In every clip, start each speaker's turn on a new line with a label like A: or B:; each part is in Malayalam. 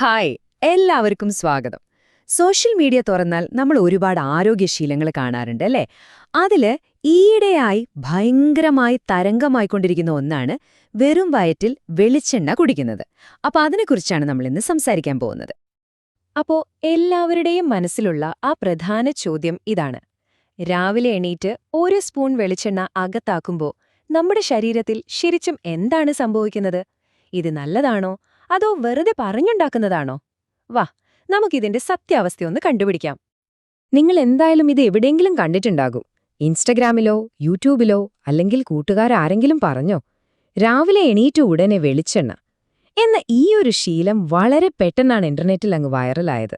A: ഹായ് എല്ലാവർക്കും സ്വാഗതം. സോഷ്യൽ മീഡിയ തുറന്നാൽ നമ്മൾ ഒരുപാട് ആരോഗ്യശീലങ്ങൾ കാണാറുണ്ട് അല്ലേ? അതിൽ ഈയിടെയായി ഭയങ്കരമായി തരംഗമായിക്കൊണ്ടിരിക്കുന്ന ഒന്നാണ് വെറും വയറ്റിൽ വെളിച്ചെണ്ണ കുടിക്കുന്നത്. അപ്പോൾ അതിനെക്കുറിച്ചാണ് നമ്മൾ ഇന്ന് സംസാരിക്കാൻ പോകുന്നത്. അപ്പോൾ എല്ലാവരുടെയും മനസ്സിലുള്ള ആ പ്രധാന ചോദ്യം ഇതാണ്. രാവിലെ എണീറ്റ് ഒരു സ്പൂൺ വെളിച്ചെണ്ണ അകത്താക്കുമ്പോൾ നമ്മുടെ ശരീരത്തിൽ ശരിച്ചും എന്താണ് സംഭവിക്കുന്നത്? ഇത് നല്ലതാണോ? അതോ വെറുതെ പറഞ്ഞുണ്ടാക്കുന്നതാണോ? വാ നമുക്കിതിന്റെ സത്യാവസ്ഥയൊന്ന് കണ്ടുപിടിക്കാം. നിങ്ങൾ എന്തായാലും ഇത് എവിടെയെങ്കിലും കണ്ടിട്ടുണ്ടാകും. ഇൻസ്റ്റഗ്രാമിലോ യൂട്യൂബിലോ അല്ലെങ്കിൽ കൂട്ടുകാരാരെങ്കിലും പറഞ്ഞോ രാവിലെ എണീറ്റ ഉടനെ വെളിച്ചെണ്ണ. എന്ന ഈ ഒരു ശീലം വളരെ പെട്ടെന്നാണ് ഇന്റർനെറ്റിൽ അങ്ങ് വൈറലായത്.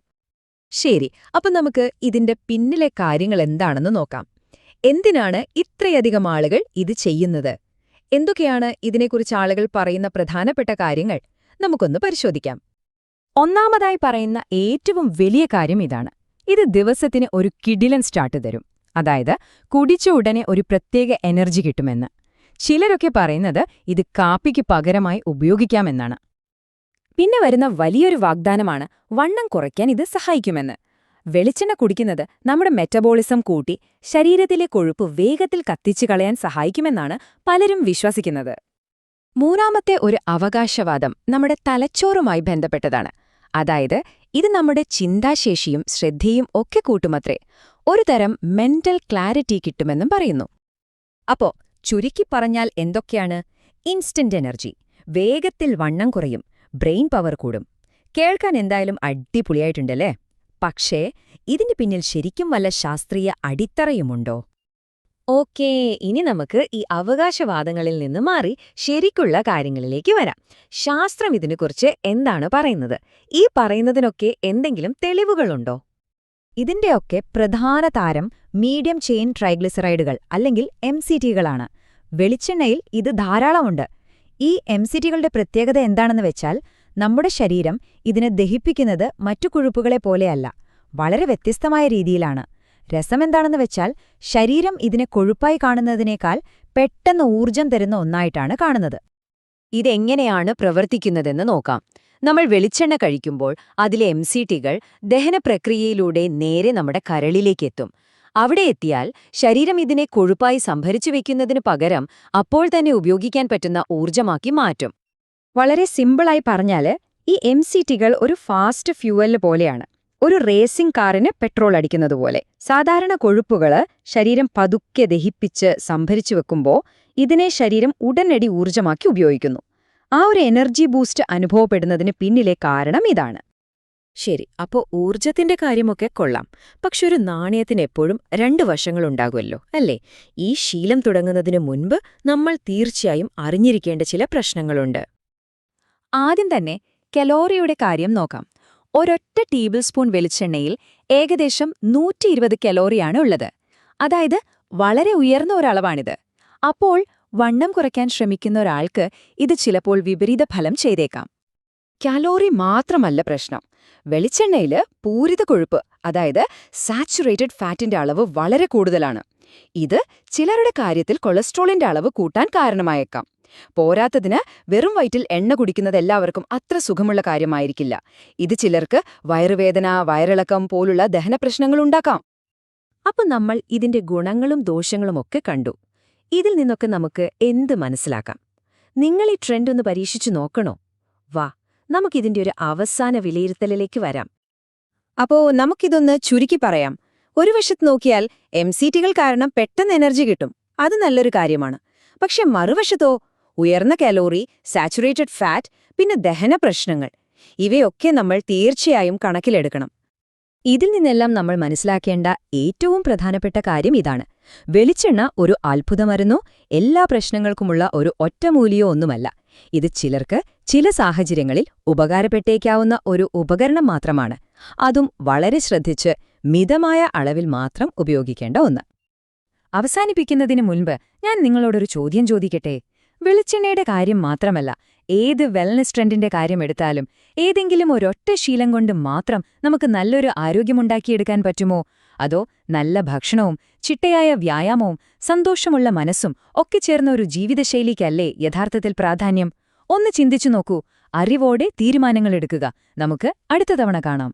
A: ശരി അപ്പൊ നമുക്ക് ഇതിന്റെ പിന്നിലെ കാര്യങ്ങൾ എന്താണെന്ന് നോക്കാം. എന്തിനാണ് ഇത്രയധികം ആളുകൾ ഇത് ചെയ്യുന്നത്? എന്തൊക്കെയാണ് ഇതിനെക്കുറിച്ച് ആളുകൾ പറയുന്ന പ്രധാനപ്പെട്ട കാര്യങ്ങൾ? നമുക്കൊന്ന് പരിശോധിക്കാം. ഒന്നാമതായി പറയുന്ന ഏറ്റവും വലിയ കാര്യം ഇതാണ്. ഇത് ദിവസത്തിന് ഒരു കിടിലൻ സ്റ്റാർട്ട് തരും. അതായത് കുടിച്ച ഉടനെ ഒരു പ്രത്യേക എനർജി കിട്ടുമെന്ന്. ചിലരൊക്കെ പറയുന്നത് ഇത് കാപ്പിക്ക് പകരമായി ഉപയോഗിക്കാമെന്നാണ്. പിന്നെ വരുന്ന വലിയൊരു വാഗ്ദാനമാണ് വണ്ണം കുറയ്ക്കാൻ ഇത് സഹായിക്കുമെന്ന്. വെളിച്ചെണ്ണ കുടിക്കുന്നത് നമ്മുടെ മെറ്റബോളിസം കൂട്ടി ശരീരത്തിലെ കൊഴുപ്പ് വേഗത്തിൽ കത്തിച്ചു കളയാൻ സഹായിക്കുമെന്നാണ് പലരും വിശ്വസിക്കുന്നത്. മൂന്നാമത്തെ ഒരു അവകാശവാദം നമ്മുടെ തലച്ചോറുമായി ബന്ധപ്പെട്ടതാണ്. അതായത് ഇത് നമ്മുടെ ചിന്താശേഷിയും ശ്രദ്ധയും ഒക്കെ കൂട്ടുമത്രേ. ഒരു തരം മെന്റൽ ക്ലാരിറ്റി കിട്ടുമെന്നും പറയുന്നു. അപ്പോ ചുരുക്കി പറഞ്ഞാൽ എന്തൊക്കെയാണ്? ഇൻസ്റ്റന്റ് എനർജി വേഗത്തിൽ വണ്ണം കുറയും ബ്രെയിൻ പവർ കൂടും. കേൾക്കാൻ എന്തായാലും അടിപൊളിയായിട്ടുണ്ടല്ലേ? പക്ഷേ ഇതിന് പിന്നിൽ ശരിക്കും വല്ല ശാസ്ത്രീയ അടിത്തറയുമുണ്ടോ? ഓക്കേ ഇനി നമുക്ക് ഈ അവകാശവാദങ്ങളിൽ നിന്ന് മാറി ശരിക്കുള്ള കാര്യങ്ങളിലേക്ക് വരാം. ശാസ്ത്രം ഇതിനെക്കുറിച്ച് എന്താണ് പറയുന്നത്? ഈ പറയുന്നതിനൊക്കെ എന്തെങ്കിലും തെളിവുകളുണ്ടോ? ഇതിന്റെയൊക്കെ പ്രധാന താരം മീഡിയം ചെയിൻ ട്രൈഗ്ലിസറൈഡുകൾ അല്ലെങ്കിൽ എം സി ടികളാണ്. വെളിച്ചെണ്ണയിൽ ഇത് ധാരാളമുണ്ട്. ഈ എം സി ടികളുടെ പ്രത്യേകത എന്താണെന്ന് വെച്ചാൽ നമ്മുടെ ശരീരം ഇതിനെ ദഹിപ്പിക്കുന്നത് മറ്റു കൊഴുപ്പുകളെ പോലെയല്ല വളരെ വ്യത്യസ്തമായ രീതിയിലാണ്. രസമെന്താണെന്ന് വെച്ചാൽ ശരീരം ഇതിനെ കൊഴുപ്പായി കാണുന്നതിനേക്കാൾ പെട്ടെന്ന് ഊർജം തരുന്ന ഒന്നായിട്ടാണ് കാണുന്നത്. ഇതെങ്ങനെയാണ് പ്രവർത്തിക്കുന്നതെന്ന് നോക്കാം. നമ്മൾ വെളിച്ചെണ്ണ കഴിക്കുമ്പോൾ അതിലെ എം സി ടികൾ ദഹനപ്രക്രിയയിലൂടെ നേരെ നമ്മുടെ കരളിലേക്കെത്തും അവിടെ എത്തിയാൽ ശരീരം ഇതിനെ കൊഴുപ്പായി സംഭരിച്ചു വെക്കുന്നതിന് പകരം അപ്പോൾ തന്നെ ഉപയോഗിക്കാൻ പറ്റുന്ന ഊർജമാക്കി മാറ്റും. വളരെ സിമ്പിളായി പറഞ്ഞാൽ ഈ എം സി ടികൾ ഒരു ഫാസ്റ്റ് ഫ്യൂവൽ പോലെയാണ്. ഒരു റേസിംഗ് കാറിന് പെട്രോൾ അടിക്കുന്നത് പോലെ. സാധാരണ കൊഴുപ്പുകൾ ശരീരം പതുക്കെ ദഹിപ്പിച്ച് സംഭരിച്ചു വെക്കുമ്പോൾ ഇതിനെ ശരീരം ഉടനടി ഊർജമാക്കി ഉപയോഗിക്കുന്നു. ആ ഒരു എനർജി ബൂസ്റ്റ് അനുഭവപ്പെടുന്നതിന് പിന്നിലെ കാരണം ഇതാണ്. ശരി അപ്പോൾ ഊർജത്തിന്റെ കാര്യമൊക്കെ കൊള്ളാം. പക്ഷെ ഒരു നാണയത്തിന് എപ്പോഴും രണ്ട് വശങ്ങളുണ്ടാകുമല്ലോ അല്ലേ? ഈ ശീലം തുടങ്ങുന്നതിന് മുൻപ് നമ്മൾ തീർച്ചയായും അറിഞ്ഞിരിക്കേണ്ട ചില പ്രശ്നങ്ങളുണ്ട്. ആദ്യം തന്നെ കലോറിയുടെ കാര്യം നോക്കാം. ഒരൊറ്റ ടേബിൾ സ്പൂൺ വെളിച്ചെണ്ണയിൽ ഏകദേശം നൂറ്റി ഇരുപത് കലോറിയാണ് ഉള്ളത്. അതായത് വളരെ ഉയർന്ന ഒരളവാണിത്. അപ്പോൾ വണ്ണം കുറയ്ക്കാൻ ശ്രമിക്കുന്ന ഒരാൾക്ക് ഇത് ചിലപ്പോൾ വിപരീത ഫലം ചെയ്തേക്കാം. കാലോറി മാത്രമല്ല പ്രശ്നം. വെളിച്ചെണ്ണയിൽ പൂരിത കൊഴുപ്പ് അതായത് സാച്ചുറേറ്റഡ് ഫാറ്റിന്റെ അളവ് വളരെ കൂടുതലാണ്. ഇത് ചിലരുടെ കാര്യത്തിൽ കൊളസ്ട്രോളിന്റെ അളവ് കൂട്ടാൻ കാരണമായേക്കാം. പോരാത്തതിന് വെറും വയറ്റിൽ എണ്ണ കുടിക്കുന്നത് എല്ലാവർക്കും അത്ര സുഖമുള്ള കാര്യമായിരിക്കില്ല. ഇത് ചിലർക്ക് വയറുവേദന വയറിളക്കം പോലുള്ള ദഹനപ്രശ്നങ്ങളുണ്ടാക്കാം അപ്പൊ നമ്മൾ ഇതിന്റെ ഗുണങ്ങളും ദോഷങ്ങളും ഒക്കെ കണ്ടു. ഇതിൽ നിന്നൊക്കെ നമുക്ക് എന്ത് മനസ്സിലാക്കാം? നിങ്ങൾ ഈ ട്രെൻഡ് ഒന്ന് പരീക്ഷിച്ചു നോക്കണോ? വാ നമുക്കിതിന്റെ ഒരു അവസാന വിലയിരുത്തലിലേക്ക് വരാം. അപ്പോ നമുക്കിതൊന്ന് ചുരുക്കി പറയാം. ഒരു വശത്ത് നോക്കിയാൽ എം സി ടികൾ കാരണം പെട്ടെന്ന് എനർജി കിട്ടും. അത് നല്ലൊരു കാര്യമാണ്. പക്ഷെ മറുവശത്തോ ഉയർന്ന കലോറി സാച്ചുറേറ്റഡ് ഫാറ്റ് പിന്നെ ദഹന പ്രശ്നങ്ങൾ. ഇവയൊക്കെ നമ്മൾ തീർച്ചയായും കണക്കിലെടുക്കണം. ഇതിൽ നിന്നെല്ലാം നമ്മൾ മനസ്സിലാക്കേണ്ട ഏറ്റവും പ്രധാനപ്പെട്ട കാര്യം ഇതാണ്. വെളിച്ചെണ്ണ ഒരു അത്ഭുതമരുന്നോ എല്ലാ പ്രശ്നങ്ങൾക്കുമുള്ള ഒരു ഒറ്റമൂലിയോ ഒന്നുമല്ല. ഇത് ചിലർക്ക് ചില സാഹചര്യങ്ങളിൽ ഉപകാരപ്പെട്ടേക്കാവുന്ന ഒരു ഉപകരണം മാത്രമാണ്. അതും വളരെ ശ്രദ്ധിച്ച് മിതമായ അളവിൽ മാത്രം ഉപയോഗിക്കേണ്ട ഒന്ന്. അവസാനിപ്പിക്കുന്നതിന് മുൻപ് ഞാൻ നിങ്ങളോടൊരു ചോദ്യം ചോദിക്കട്ടെ? വെളിച്ചെണ്ണയുടെ കാര്യം മാത്രമല്ല ഏത് വെൽനസ് ട്രെൻഡിന്റെ കാര്യം എടുത്താലും ഏതെങ്കിലും ഒരൊറ്റ ശീലം കൊണ്ട് മാത്രം നമുക്ക് നല്ലൊരു ആരോഗ്യമുണ്ടാക്കിയെടുക്കാൻ പറ്റുമോ? അതോ നല്ല ഭക്ഷണവും ചിട്ടയായ വ്യായാമവും സന്തോഷമുള്ള മനസ്സും ഒക്കെ ചേർന്ന ഒരു ജീവിതശൈലിക്കല്ലേ യഥാർത്ഥത്തിൽ പ്രാധാന്യം? ഒന്ന് ചിന്തിച്ചു നോക്കൂ
B: അറിവോടെ തീരുമാനങ്ങളെടുക്കുക നമുക്ക് അടുത്ത തവണ കാണാം.